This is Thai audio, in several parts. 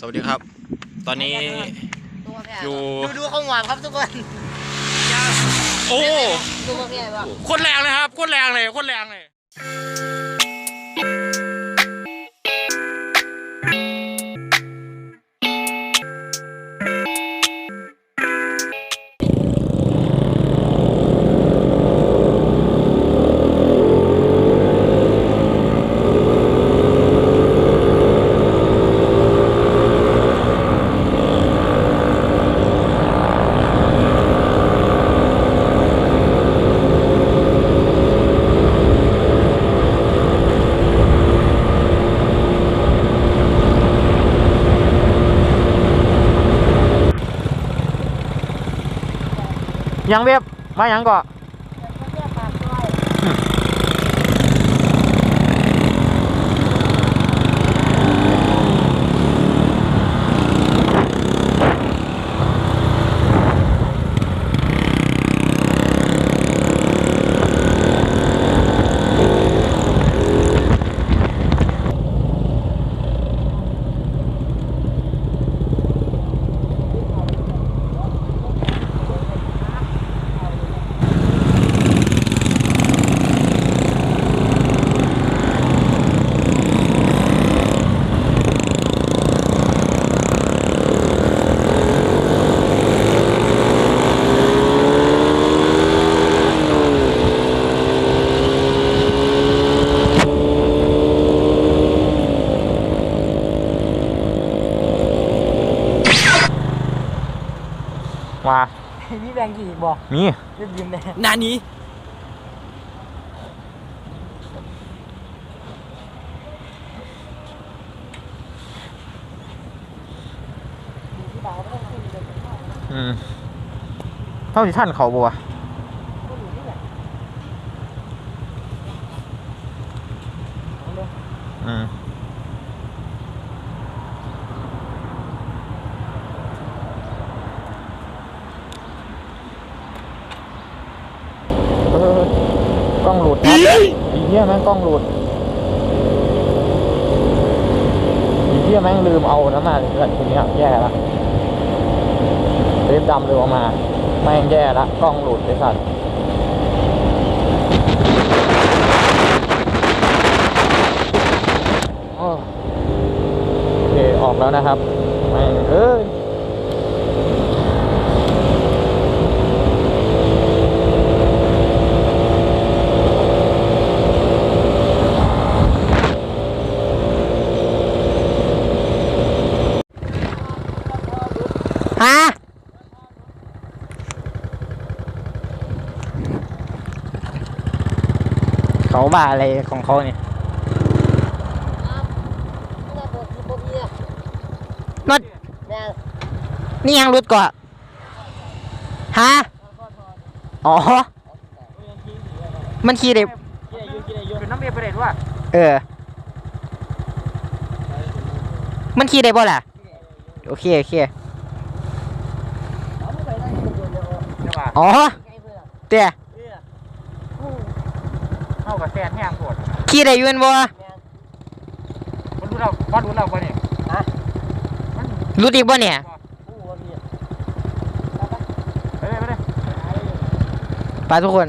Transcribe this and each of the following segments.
สวัสดีครับ ตอนนี้อยู่ดูดูเขาหวานครับทุกคนโอ้ดูมาพี่ใหญ่บ้างโคตรแรงเลยครับโคตรแรงเลยโคตรแรงเลย ยังเว็บมายังก่อ มานี่แบงกี่บอกนี่ยืมยืมเลยนานี้อืมเท่าที่ท่านเขาบัวะอืมเออกล้องหลุ ดครับอีเหี้ยแม่งกล้องหลุดอีเหี้ยแม่งลืมเอาน้ำมันเกิดทีเนี้ยแย่ละเล็บดำเลยออกมา แม่งแย่ละกล้องหลุดไอ้สัตว์โอ้โอเคออกแล้วนะครับแม่งเอ้ย ฮะเขาบ้าอะไรของเขาเนี่ยรถนี่ยังรุดก่อนฮะอ๋อ มันขี่ได้เป็นน้ำเบียร์ไปเลยด้วยเออ มันขี่ได้บ่ล่ะ โอเค โอเค ใช่ป่ะ อ๋อเตี้ยเข้ากับแซนแห้งปวดขี่ได้อยืนบ่มันรู้เราพอรู้เราปะเนี่ยรุดอีกบ่เนี่ย ไปเลยไปเลย ไปทุกคน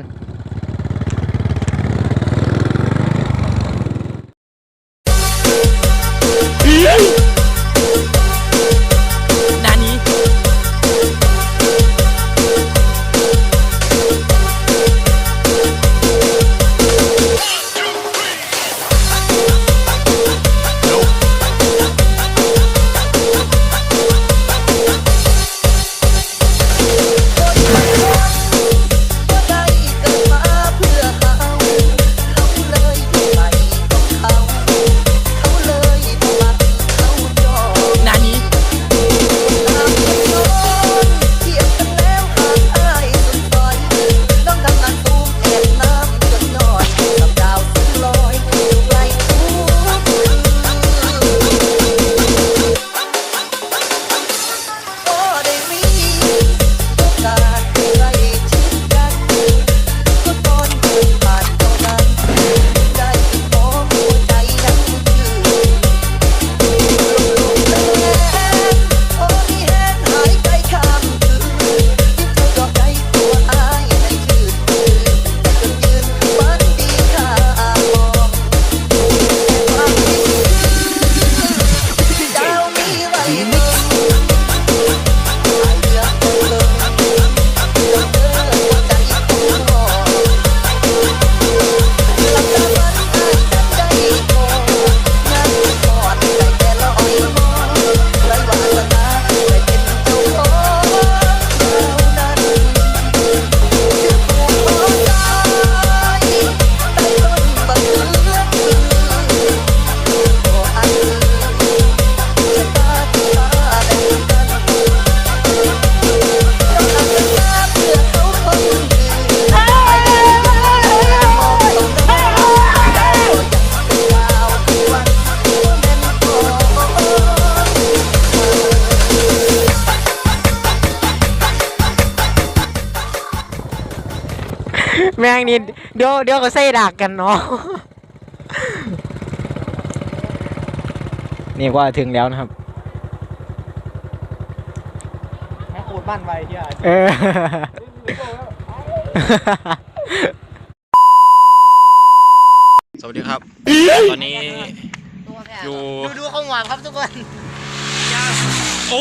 แม่งนี่เดี๋ยวเดี๋ยวก็ใส่ดักกันเนาะนี่ก็ถึงแล้วนะครับแค่ขูดบ้านไปเฮียเออ สวัสดีครับ ตอนนี้อยู่ดูดูเขาหวานครับทุกคน โอ้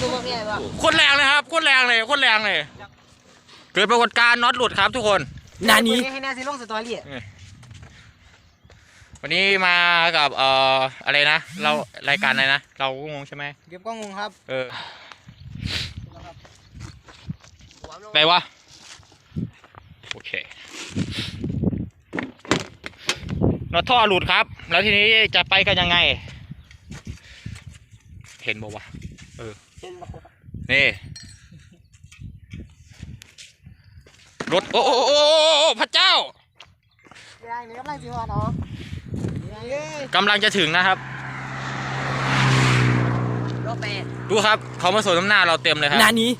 ดูมาพี่ไอ้บ้างโคตรแรงเลยครับโคตรแรงเลยโคตรแรงเลย เกิดปรากฏการณ์น็อตหลุดครับทุกคนนานี้ให้แน่สิลงสตอรี่วันนี้มากับเอ่ออะไรนะ เรารายการอะไรนะ เราก็งงใช่ไหมเก็บกล้องงงครับ เออไปวะ โอเคน็อตท่อหลุดครับ แล้วทีนี้จะไปกันยังไง เห็นบอกวะเออ นี่ รถ โอ้โอ้โอ้พระเจ้ายายนี่กำลังจีวันเนาะกำลังจะถึงนะครับโลเปดูครับ เขามาสวนน้ำหน้าเราเต็มเลยครับนานี้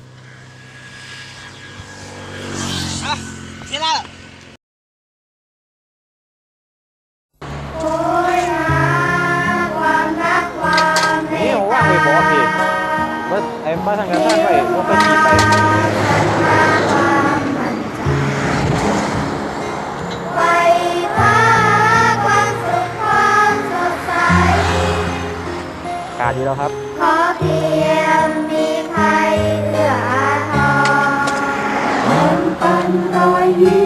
เสร็จแล้วนี่ผมว่างไปบอกพี่ว่าไอ้มาทางการท่านไปว่าไป การดีแล้วครับ ขอเพียงมีใครเอื้ออาทรแบ่งปันรอยยิ้ม